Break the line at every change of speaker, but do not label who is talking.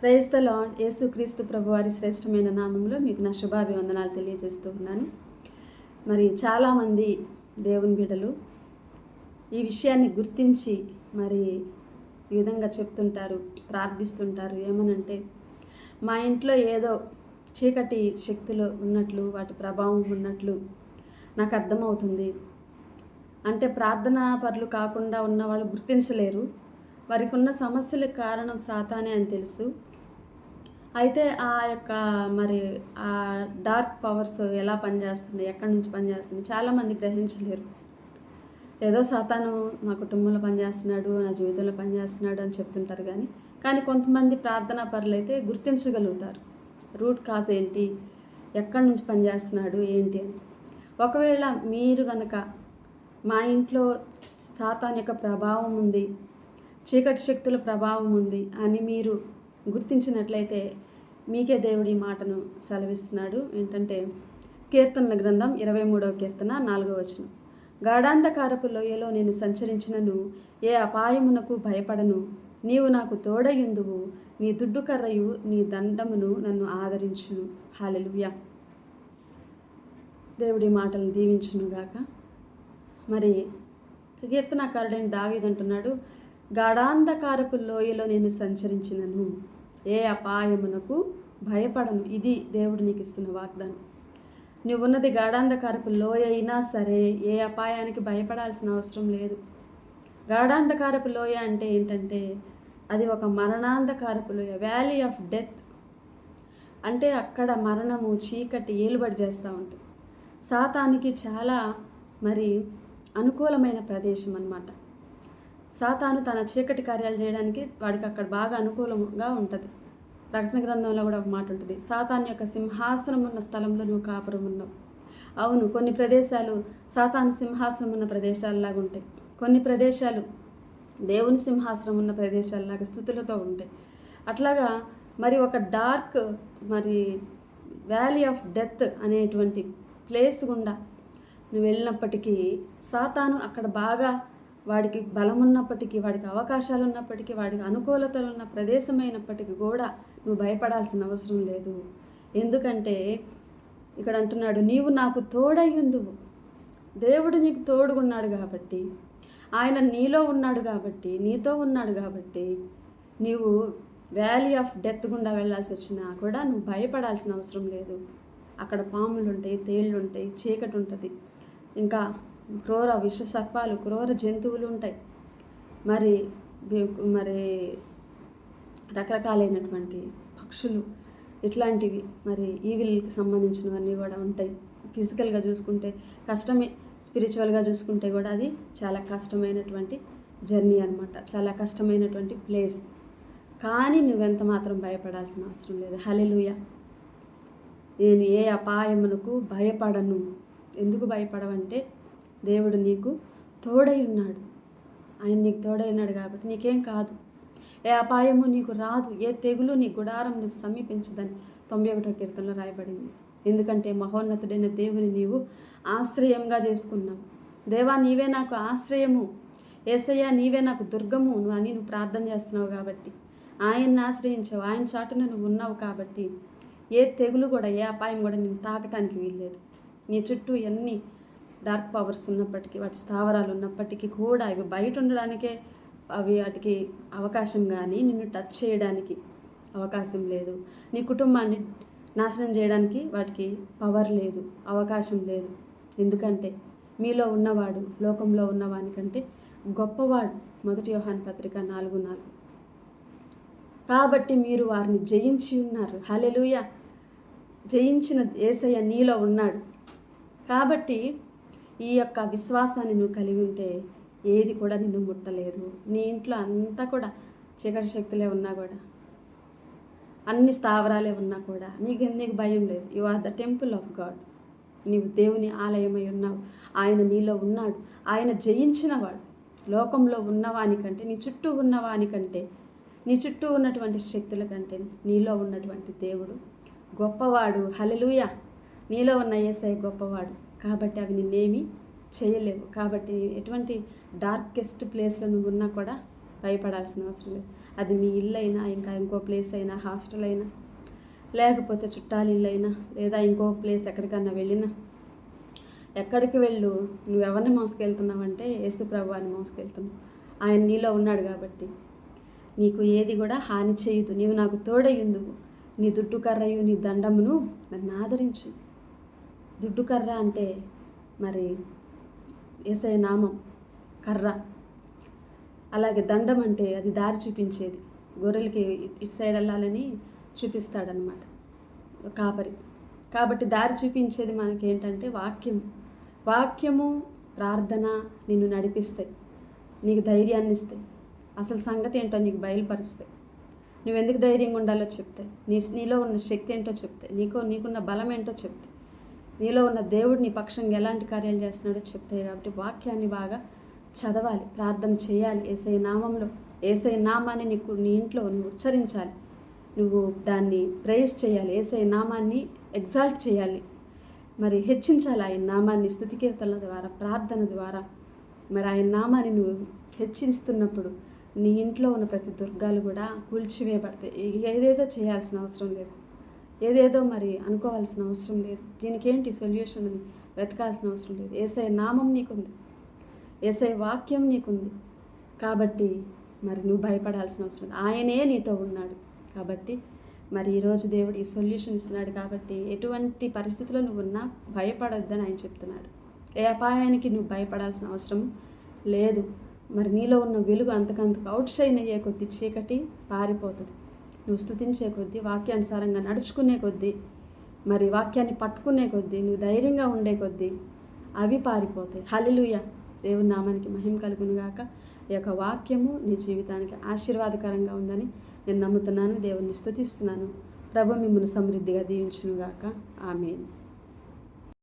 Praise the lord యేసుక్రీస్తు ప్రభు శ్రేష్టమైన నామంలో మీకు నా శుభాభివందనాలు తెలియజేస్తూ ఉన్నాను. మరి చాలామంది దేవుని బిడ్డలు ఈ విషయాన్ని గుర్తించి మరి ఈ విధంగా చెప్తుంటారు ప్రార్థిస్తుంటారు. ఏమనంటే మా ఇంట్లో ఏదో చీకటి శక్తులు ఉన్నట్లు వాటి ప్రభావం ఉన్నట్లు నాకు అర్థమవుతుంది. అంటే ప్రార్థనా పరులు కాకుండా ఉన్న వాళ్ళు గుర్తించలేరు. వారికి ఉన్న సమస్యలకు కారణం సాతానే అని తెలుసు. అయితే ఆ యొక్క మరి ఆ డార్క్ పవర్స్ ఎలా పనిచేస్తుంది ఎక్కడి నుంచి పనిచేస్తుంది చాలామంది గ్రహించలేరు. ఏదో సాతాను మా కుటుంబంలో పనిచేస్తున్నాడు నా జీవితంలో పనిచేస్తున్నాడు అని చెప్తుంటారు కానీ కానీ కొంతమంది ప్రార్థనా పరులు అయితే గుర్తించగలుగుతారు. రూట్ కాజ్ ఏంటి ఎక్కడి నుంచి పనిచేస్తున్నాడు ఏంటి అని. ఒకవేళ మీరు గనక మా ఇంట్లో సాతాన్ యొక్క ప్రభావం ఉంది చీకటి శక్తుల ప్రభావం ఉంది అని మీరు గుర్తించినట్లయితే మీకే దేవుడి మాటను సెలవిస్తున్నాడు. ఏంటంటే కీర్తనల గ్రంథం ఇరవై మూడవ కీర్తన నాలుగవ వచనం. గాఢాంధకారపు లోయలో నేను సంచరించినను ఏ అపాయమునకు భయపడను. నీవు నాకు తోడయుందువు నీ దుడ్డు కర్రయు నీ దండమును నన్ను ఆదరించును. హాలెలుయ దేవుడి మాటలను దీవించునుగాక మరి కీర్తనాకారుడైన దావీదంటున్నాడు గాఢాంధకారపు లోయలో నేను సంచరించినను. ఏ అపాయమునకు భయపడను. ఇది దేవుడు నీకు ఇస్తున్న వాగ్దానం. నువ్వున్నది గాఢాంధకారపు లోయ అయినా సరే ఏ అపాయానికి భయపడాల్సిన అవసరం లేదు. గాఢాంధకారపు లోయ అంటే ఏంటంటే అది ఒక మరణాంధకారపు లోయ వ్యాలీ ఆఫ్ డెత్. అంటే అక్కడ మరణము చీకటి ఏలుబడి చేస్తూ ఉంటుంది. సాతానికి చాలా మరి అనుకూలమైన ప్రదేశం అన్నమాట సాతాను తన చీకటి కార్యాలు చేయడానికి వాడికి అక్కడ బాగా అనుకూలంగా ఉంటుంది. ప్రకటన గ్రంథంలో కూడా ఒక మాట ఉంటుంది. సాతాన్ యొక్క సింహాసనం ఉన్న స్థలంలో నువ్వు కాపురం ఉన్నావు. అవును కొన్ని ప్రదేశాలు సాతాను సింహాసనం ఉన్న ప్రదేశాలలాగా ఉంటాయి. కొన్ని ప్రదేశాలు దేవుని సింహాసనం ఉన్న ప్రదేశాలలాగా స్థుతులతో ఉంటాయి. అట్లాగా మరి ఒక డార్క్ మరి వ్యాలీ ఆఫ్ డెత్ అనేటువంటి ప్లేస్ గుండా నువ్వు వెళ్ళినప్పటికీ సాతాను అక్కడ బాగా వాడికి బలం ఉన్నప్పటికీ వాడికి అవకాశాలు ఉన్నప్పటికీ వాడికి అనుకూలతలు ఉన్న ప్రదేశమైనప్పటికీ కూడా నువ్వు భయపడాల్సిన అవసరం లేదు. ఎందుకంటే ఇక్కడ అంటున్నాడు నీవు నాకు తోడయ్యుందువు దేవుడు నీకు తోడుగున్నాడు కాబట్టి ఆయన నీలో ఉన్నాడు కాబట్టి నీతో ఉన్నాడు కాబట్టి నీవు వ్యాలీ ఆఫ్ డెత్ గుండా వెళ్ళాల్సి వచ్చినా కూడా నువ్వు భయపడాల్సిన అవసరం లేదు. అక్కడ పాములు ఉంటాయి తేళ్ళు ఉంటాయి చీకటి ఉంటుంది. ఇంకా క్రూర విష సర్పాలు క్రూర జంతువులు ఉంటాయి మరి మరి రకరకాలైనటువంటి పక్షులు ఇట్లాంటివి మరి ఈవిల్కి సంబంధించినవన్నీ కూడా ఉంటాయి. ఫిజికల్గా చూసుకుంటే కష్టమే స్పిరిచువల్గా చూసుకుంటే కూడా అది చాలా కష్టమైనటువంటి జర్నీ అనమాట చాలా కష్టమైనటువంటి ప్లేస్. కానీ నువ్వెంత మాత్రం భయపడాల్సిన అవసరం లేదు. హలెలుయ నేను ఏ అపాయమునకు భయపడను. ఎందుకు భయపడవంటే దేవుడు నీకు తోడై ఉన్నాడు. ఆయన నీకు తోడై ఉన్నాడు కాబట్టి నీకేం కాదు. ఏ అపాయము నీకు రాదు. ఏ తెగులు నీ గుడారం సమీపించదని తొంభై ఒకటో కీర్తనలో రాయబడింది. ఎందుకంటే మహోన్నతుడైన దేవుని నీవు ఆశ్రయంగా చేసుకున్నావు. దేవా నీవే నాకు ఆశ్రయము. ఏసయ్య నీవే నాకు దుర్గము నువ్వు అని నువ్వు ప్రార్థన చేస్తున్నావు కాబట్టి. ఆయన్ని ఆశ్రయించావు. ఆయన చాటున నువ్వు ఉన్నావు కాబట్టి ఏ తెగులు కూడా ఏ అపాయం కూడా నేను తాకటానికి వీల్లేదు. నీ చుట్టూ ఎన్ని డార్క్ పవర్స్ ఉన్నప్పటికీ వాటి స్థావరాలు ఉన్నప్పటికీ కూడా ఇవి బయట ఉండడానికే అవి వాటికి అవకాశం కానీ నిన్ను టచ్ చేయడానికి అవకాశం లేదు. నీ కుటుంబాన్ని నాశనం చేయడానికి వాటికి పవర్ లేదు అవకాశం లేదు. ఎందుకంటే మీలో ఉన్నవాడు లోకంలో ఉన్నవానికంటే గొప్పవాడు మొదటి యోహాన్ పత్రిక నాలుగు నాలుగు. కాబట్టి మీరు వారిని జయించి ఉన్నారు. హలెలుయ జయించిన ఏసయ్య నీలో ఉన్నాడు. కాబట్టి ఈ యొక్క విశ్వాసాన్ని నువ్వు కలిగి ఉంటే ఏది కూడా నిన్ను ముట్టలేదు. నీ ఇంట్లో అంతా కూడా చీకటి శక్తులే ఉన్నా కూడా అన్ని స్థావరాలే ఉన్నా కూడా నీకు నీకు భయం లేదు. You are the temple of God నీవు దేవుని ఆలయమై ఉన్నావు. ఆయన నీలో ఉన్నాడు. ఆయన జయించినవాడు లోకంలో ఉన్నవానికంటే నీ చుట్టూ ఉన్నవానికంటే నీ చుట్టూ ఉన్నటువంటి శక్తుల కంటే నీలో ఉన్నటువంటి దేవుడు గొప్పవాడు. హలలుయ నీలో ఉన్న ఏసై గొప్పవాడు. కాబట్టి అవి నిన్నేమి చేయలేవు. కాబట్టి ఎటువంటి డార్కెస్ట్ ప్లేస్లో నువ్వు ఉన్నా కూడా భయపడాల్సిన అవసరం లేదు. అది మీ ఇల్లు అయినా ఇంకా ఇంకో ప్లేస్ అయినా హాస్టల్ అయినా లేకపోతే చుట్టాలు ఇల్లు అయినా లేదా ఇంకో ప్లేస్ ఎక్కడికన్నా వెళ్ళినా. ఎక్కడికి వెళ్ళు? నువ్వు ఎవరిని మోసుకెళ్తున్నావంటే యేసు ప్రభువాన్ని మోసుకెళ్తున్నావు. ఆయన నీలో ఉన్నాడు కాబట్టి. నీకు ఏది కూడా హాని చేయదు. నీవు నాకు తోడయ్యుందువు నీ దుడ్డు కర్రయు నీ దండమును నన్ను ఆదరించు. దుడ్డు కర్ర అంటే మరి ఏసై నామం కర్ర. అలాగే దండం అంటే అది దారి చూపించేది. గొర్రెలకి ఇటు సైడ్ వెళ్ళాలని చూపిస్తాడనమాట కాపరి. కాబట్టి దారి చూపించేది మనకి ఏంటంటే వాక్యం వాక్యము ప్రార్థన నిన్ను నడిపిస్తాయి. నీకు ధైర్యాన్ని ఇస్తాయి. అసలు సంగతి ఏంటో నీకు బయలుపరుస్తాయి. నువ్వు ఎందుకు ధైర్యంగా ఉండాలో చెప్తాయి. నీ నీలో ఉన్న శక్తి ఏంటో చెప్తాయి. నీకో నీకున్న బలం ఏంటో చెప్తాయి. నీలో ఉన్న దేవుడు నీ పక్షంగా ఎలాంటి కార్యాలు చేస్తున్నాడో చెప్తాయి కాబట్టి వాక్యాన్ని బాగా చదవాలి ప్రార్థన చేయాలి. ఏసై నామంలో ఏసై నామాన్ని నీకు నీ ఇంట్లో నువ్వు ఉచ్చరించాలి. నువ్వు దాన్ని ప్రేస్ చేయాలి. ఏసై నామాన్ని ఎగ్జాల్ట్ చేయాలి. మరి హెచ్చించాలి ఆయన నామాన్ని స్థుతి కీర్తనల ద్వారా ప్రార్థన ద్వారా. మరి ఆయన నామాన్ని నువ్వు హెచ్చిస్తున్నప్పుడు నీ ఇంట్లో ఉన్న ప్రతి దుర్గాలు కూడా కూల్చివేయబడతాయి. ఏదేదో చేయాల్సిన అవసరం లేదు. ఏదేదో మరి అనుకోవాల్సిన అవసరం లేదు. దీనికి ఏంటి సొల్యూషన్ అని వెతకాల్సిన అవసరం లేదు. ఏసఐ నామం నీకుంది. ఏసఐ వాక్యం నీకుంది. కాబట్టి మరి నువ్వు భయపడాల్సిన అవసరం లేదు. ఆయనే నీతో ఉన్నాడు. కాబట్టి మరి ఈరోజు దేవుడు ఈ సొల్యూషన్ ఇస్తున్నాడు కాబట్టి ఎటువంటి పరిస్థితిలో నువ్వు ఉన్నా భయపడొద్దని ఆయన చెప్తున్నాడు. ఏ అపాయానికి నువ్వు భయపడాల్సిన అవసరం లేదు. మరి నీలో ఉన్న వెలుగు అంతకంతకు అవుట్ షైన్ అయ్యే కొద్ది చీకటి పారిపోతుంది. నువ్వు స్థుతించే కొద్దీ వాక్యానుసారంగా నడుచుకునే కొద్దీ మరి వాక్యాన్ని పట్టుకునే కొద్దీ నువ్వు ధైర్యంగా ఉండే కొద్దీ అవి పారిపోతాయి. హలిలుయ దేవుని నామానికి మహిమ కలుగునుగాక ఈ యొక్క వాక్యము నీ జీవితానికి ఆశీర్వాదకరంగా ఉందని నేను నమ్ముతున్నాను. దేవుణ్ణి స్థుతిస్తున్నాను ప్రభు మిమ్మల్ని సమృద్ధిగా దీవించునుగాక ఆమెను.